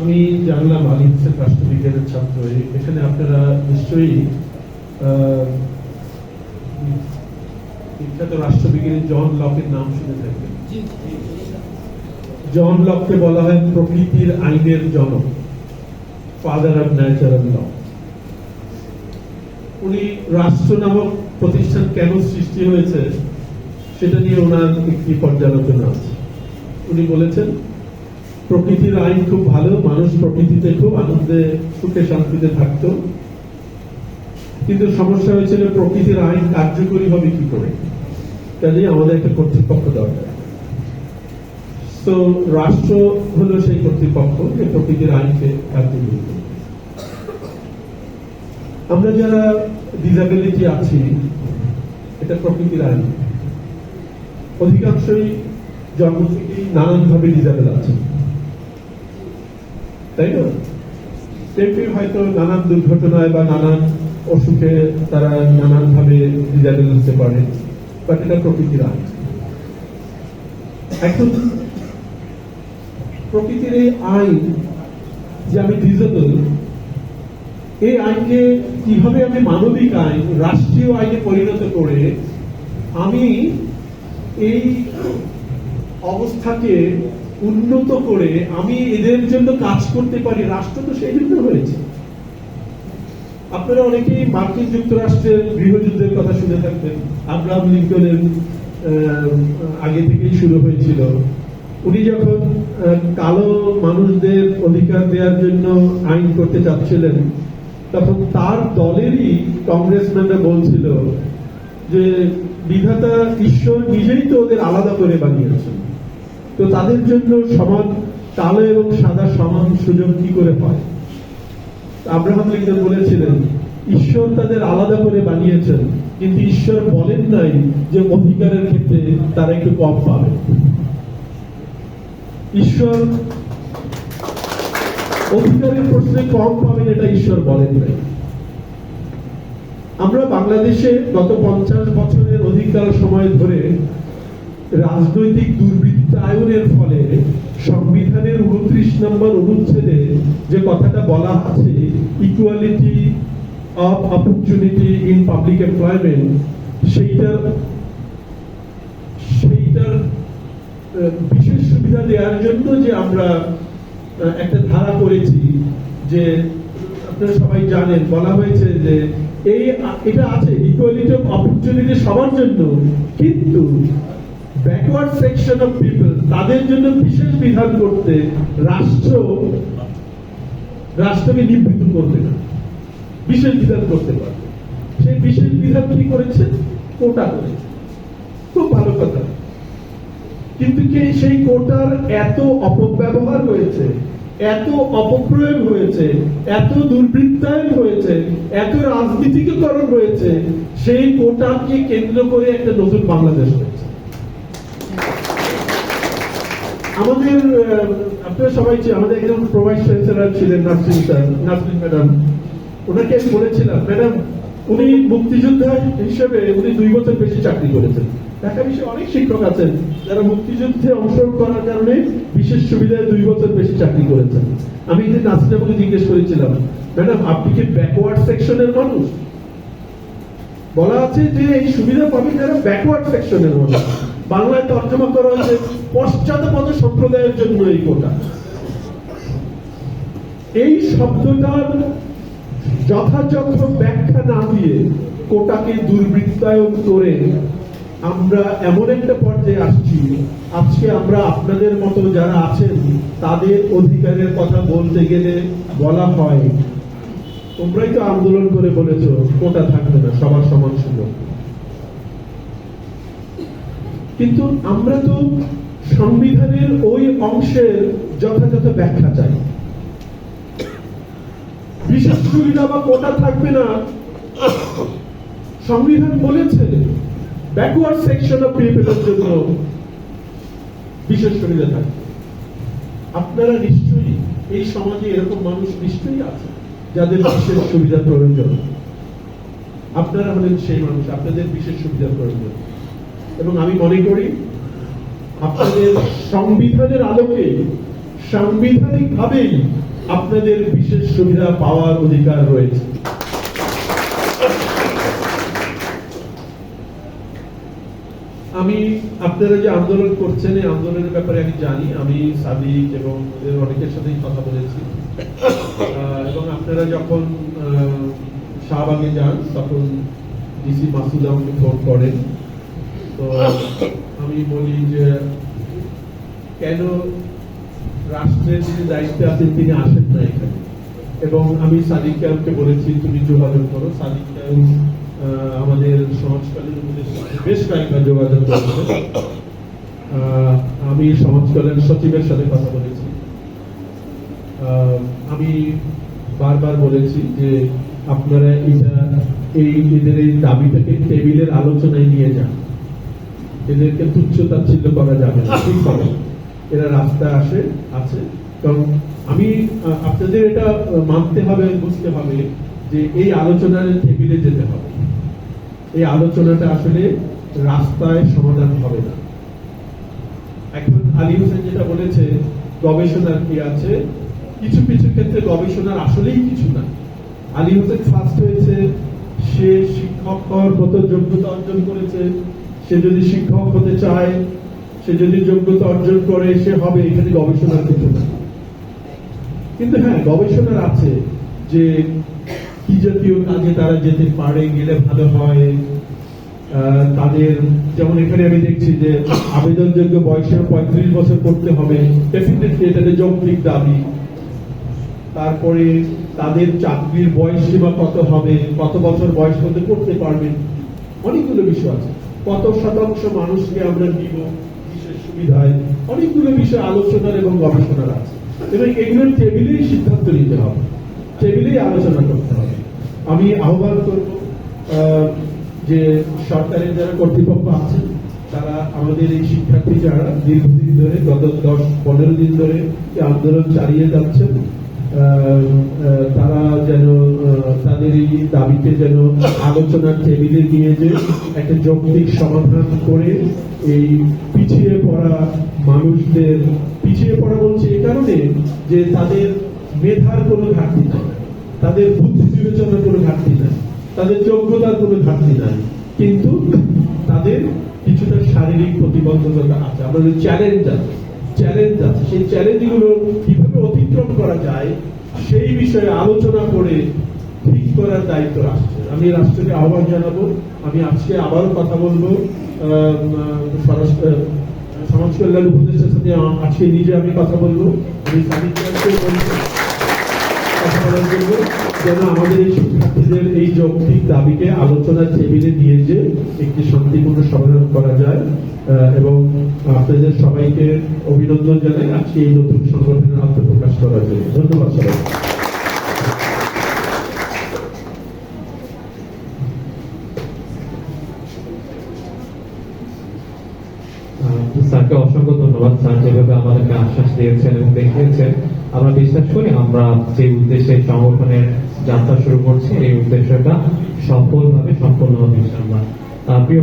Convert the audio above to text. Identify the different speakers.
Speaker 1: আমি জানলাম আলী হোসেন রাষ্ট্রবিজ্ঞানের ছাত্র। এখানে আপনারা নিশ্চয়ই বিখ্যাত রাষ্ট্রবিজ্ঞানী জন লকের নাম শুনে থাকবেন। জন লককে বলা হয় প্রকৃতির আইনের জনক ফাদার অফ ন্যাচারাল ল উনি রাষ্ট্র নামক প্রতিষ্ঠান কেন সৃষ্টি হয়েছে সেটা নিয়ে ওনার একটি পর্যালোচনা আছে। উনি বলেছেন প্রকৃতির আইন খুব ভালো, মানুষ প্রকৃতিতে খুব আনন্দে, সুখে শান্তিতে থাকতো। কিন্তু সমস্যা হয়েছিল প্রকৃতির আইন কার্যকরী হবে কি করে? কাজেই আমাদের একটা কর্তৃপক্ষ দরকার। তো রাষ্ট্র হলো সেই কর্তৃপক্ষ যে প্রকৃতির আইনকে কার্যকরী আমরা যারা ডিসাবিলিটি আছি, এটা প্রকৃতির আইন। অধিকাংশই জন্ম থেকেই নানানভাবে ডিসাবেল আছে। তাই না? কেউ হয়তো নানান দুর্ঘটনায় বা নানান অসুখে তারা নানানভাবে ডিসাবেল হতে পারে বাট এটা প্রকৃতির আইন এখন প্রকৃতির এই আইন যে আমি ডিজেবল এই আইনকে কীভাবে আমি মানবিক আইন, রাষ্ট্রীয় আইনে পরিণত করে আমি এই অবস্থাকে উন্নত করে আমি এদের জন্য কাজ করতে পারি, রাষ্ট্র তো সেই জন্য হয়েছে। আপনারা অনেকেই মার্কিন যুক্তরাষ্ট্রের গৃহযুদ্ধের কথা শুনে থাকবেন। আব্রাহাম লিঙ্কনের আগে থেকেই শুরু হয়েছিল। উনি যখন কালো মানুষদের অধিকার দেওয়ার জন্য আইন করতে চাচ্ছিলেন, তখন তার দলেরই কংগ্রেসম্যানরা বলছিল যে বিধাতা ঈশ্বর নিজেই তো ওদের আলাদা করে বানিয়েছেন। তো তাদের জন্য সমান কালো এবং সাদা সমান সুযোগ কি করে হয়? আব্রাহাম লিঙ্কন বলেছিলেন, ঈশ্বর তাদের আলাদা করে বানিয়েছেন, কিন্তু ঈশ্বর বলেন নাই যে অধিকারের ক্ষেত্রে তারা একটু কম পাবে। ঈশ্বর অধিকারের প্রশ্নে কম পাবেন এটা ঈশ্বর বলেন নাই। আমরা বাংলাদেশে গত পঞ্চাশ বছরের অধিকার সময় ধরে রাজনৈতিক দুর্বৃত্তায়নের ফলে সংবিধানের উনত্রিশ নম্বর অনুচ্ছেদে যে কথাটা বলা আছে equality of opportunity in public employment সেইটার সেইটার বিশেষ সুবিধা দেওয়ার জন্য যে আমরা একটা ধারা করেছি যে, আপনারা সবাই জানেন, বলা হয়েছে যে এই, এটা আছে ইকুয়ালিটি অফ অপরচুনিটি সবার জন্য, কিন্তু ব্যাকওয়ার্ড সেকশন অফ পিপল তাদের জন্য বিশেষ বিধান করতে রাষ্ট্র, রাষ্ট্রকে নিবৃত্ত করবে না, বিশেষ বিধান করতে পারবে সেই বিশেষ বিধান কি করেছে? কোটা করেছে। খুব ভালো কথা। কিন্তু কি সেই কোটার এত অপব্যবহার হয়েছে, এত অপপ্রয়োগ হয়েছে, এত দুর্বৃত্তায়ন হয়েছে, এত রাজনীতিকরণ হয়েছে, সেই কোটাকে কেন্দ্র করে একটা নতুন বাংলাদেশ হয়েছে। আমাদের আপনারা সবাই আমাদের একজন চ্যান্সেলর ছিলেন, নাসরিন স্যার, নাসরিন ম্যাডাম, ওনাকে আমি বলেছিলাম, ম্যাডাম, উনি মুক্তিযোদ্ধা হিসেবে উনি দুই বছর বেশি চাকরি করেছেন। ঢাকা বিশ্বে অনেক শিক্ষক আছেন, যারা মুক্তিযুদ্ধে অংশগ্রহণ করার কারণে বিশেষ সুবিধায় দুই বছর বেশি চাকরি করেছেন। আমি যে নাসরিন জিজ্ঞেস করেছিলাম, ম্যাডাম, আপনি কি ব্যাকওয়ার্ড সেকশনের মানুষ? বলা আছে যে এই সুবিধা পাবেন যারা ব্যাকওয়ার্ড সেকশনের মানুষ। বাংলায় তর্জমা করা হয়েছে পশ্চাৎপদ সম্প্রদায়ের জন্য এই কোটা। এই শব্দটার যথাযথ ব্যাখ্যা না দিয়ে কোটাকে দুর্বৃত্তায়ন করে আমরা এমন একটা পর্যায়ে আসছি, আজকে আমরা আপনাদের মতো যারা আছেন, তাদের অধিকারের কথা বলতে গেলে বলা হয়। তোমরাই তো আন্দোলন করে বলেছ, কোটা থাকবে না, সবার সমান সুযোগ। কিন্তু আমরা তো সংবিধানের ওই অংশের যথাযথ ব্যাখ্যা চাই। বিশেষ সুবিধা বা কোটা থাকবে না। সংবিধান বলেছে ব্যাকওয়ার্ড সেকশন অফ পিপলের জন্য বিশেষ সুবিধা থাকবে। আপনারা নিশ্চয়ই এই সমাজে এরকম মানুষ নিশ্চয়ই আছে, যাদের বিশেষ সুবিধা প্রয়োজন। আপনারা হলেন সেই মানুষ, আপনাদের বিশেষ সুবিধার প্রয়োজন। এবং আমি মনে করি আপনাদের সংবিধানের আলোকে সাংবিধানিক ভাবেই আপনাদের বিশেষ সুবিধা পাওয়ার অধিকার রয়েছে। আমি, আপনারা যে আন্দোলন করছেন, এই আন্দোলনের ব্যাপারে আমি জানি, আমি সাদিক এবং অনেকের সাথেই কথা বলেছি। এবং আপনারা যখন শাহবাগে যান, তখন ডিসি মাসুদ আমাকে ফোন করেন। তো আমি বলি যে কেন রাষ্ট্রের যিনি দায়িত্বে আছেন তিনি আসেন না এখানে? এবং আমি সাদিক কায়ুমকে বলেছি, তুমি যোগাযোগ করো। সাদিক কায়ুম আমাদের সমাজকালীন বেশ কয়েকবার যোগাযোগ করেছে আমি সমাজ কল্যাণ সচিবের সাথে কথা বলেছি। আমি বারবার বলেছি যে আপনারা এটা, এই, এদের এই দাবিটাকে টেবিলের আলোচনায় নিয়ে যান। এদেরকে তুচ্ছ তাচ্ছিল্য করা যাবে না। ঠিক হবে। এরা রাস্তায় আসে, আছে। কারণ আমি আপনাদের এটা মানতে হবে, বুঝতে হবে যে এই আলোচনার টেবিলে যেতে হবে। এই আলোচনাটা আসলে রাস্তায় সমাধান হবে না। এখন আলী হোসেন যেটা বলেছে, গবেষণার কি আছে? কিছু কিছু ক্ষেত্রে গবেষণার আসলেই কিছু না। আলী হোসেন ফার্স্ট হয়েছে, সে শিক্ষক হওয়ার মতো যোগ্যতা অর্জন করেছে। সে যদি শিক্ষক হতে চায়, সে যদি যোগ্যতা অর্জন করে, সে হবে এখানে গবেষণার কিছু না কিন্তু হ্যাঁ গবেষণার আছে যে কি জাতীয় কাজে তারা যেতে পারে, গেলে ভালো হয়। তাদের যেমন এখানে আমি দেখছি যে আবেদনযোগ্য বয়সে পঁয়ত্রিশ বছর করতে হবে। ডেফিনেটলি এটাতে যৌক্তিক দাবি। তারপরে তাদের চাকরির বয়স সীমা কত হবে, কত বছর বয়স হতে করতে পারবেন অনেকগুলো বিষয় আছে। কত শতাংশ মানুষকে আমরা দিব বিশেষ সুবিধায়? অনেকগুলো বিষয় আলোচনার এবং গবেষণার আছে। এবং এগুলোর টেবিলেই সিদ্ধান্ত নিতে হবে। টেবিলেই আলোচনা করতে হবে। আমি আহ্বান করব যে সরকারের যারা কর্তৃপক্ষ আছেন, তারা আমাদের এই শিক্ষার্থী যারা দীর্ঘদিন ধরে, গত দশ, পনেরো দিন ধরে আন্দোলন চালিয়ে যাচ্ছেন তাদের এই দাবিতে যেন আলোচনার টেবিলে নিয়ে যে একটা যৌক্তিক সমাধান করে এই পিছিয়ে পড়া মানুষদের, পিছিয়ে পড়া বলছে এই কারণে যে তাদের মেধার কোনো ঘাটতি নাই, তাদের বুদ্ধি বিবেচনার কোনো ঘাটতি নাই, তাদের যোগ্যতার কোনো ঘাটতি নাই, কিন্তু তাদের কিছুটা শারীরিক প্রতিবন্ধকতা আছে। আমাদের চ্যালেঞ্জ আছে চ্যালেঞ্জ আছে, সেই চ্যালেঞ্জগুলো কীভাবে অতিক্রম করা যায়, সেই বিষয়ে আলোচনা করে ঠিক করার দায়িত্ব রাষ্ট্রের। আমি রাষ্ট্রকে আহ্বান জানাব, আমি আজকে আবারও কথা বলব সমাজ কল্যাণ উপদেষ্টার সাথে আজকে নিজে আমি কথা বলব, আমি যেন আমাদের এই শিক্ষার্থীদের এই যৌক্তিক দাবিকে আলোচনার টেবিলে নিয়ে যে একটি শান্তিপূর্ণ সমাধান করা যায় এবং আপনাদের সবাইকে অভিনন্দন জানাই আজকে এই নতুন সংগঠনের আত্মপ্রকাশ করার জন্য। ধন্যবাদ সবাই
Speaker 2: স্যারকে অসংখ্য ধন্যবাদ। স্যার যেভাবে আমাদেরকে আশ্বাস দিয়েছেন এবং দেখিয়েছেন, আমরা বিশ্বাস করি আমরা যে উদ্দেশ্যে সংগঠনের যাত্রা শুরু করছি, এই উদ্দেশ্যটা সফলভাবে সম্পন্ন হবে প্রিয়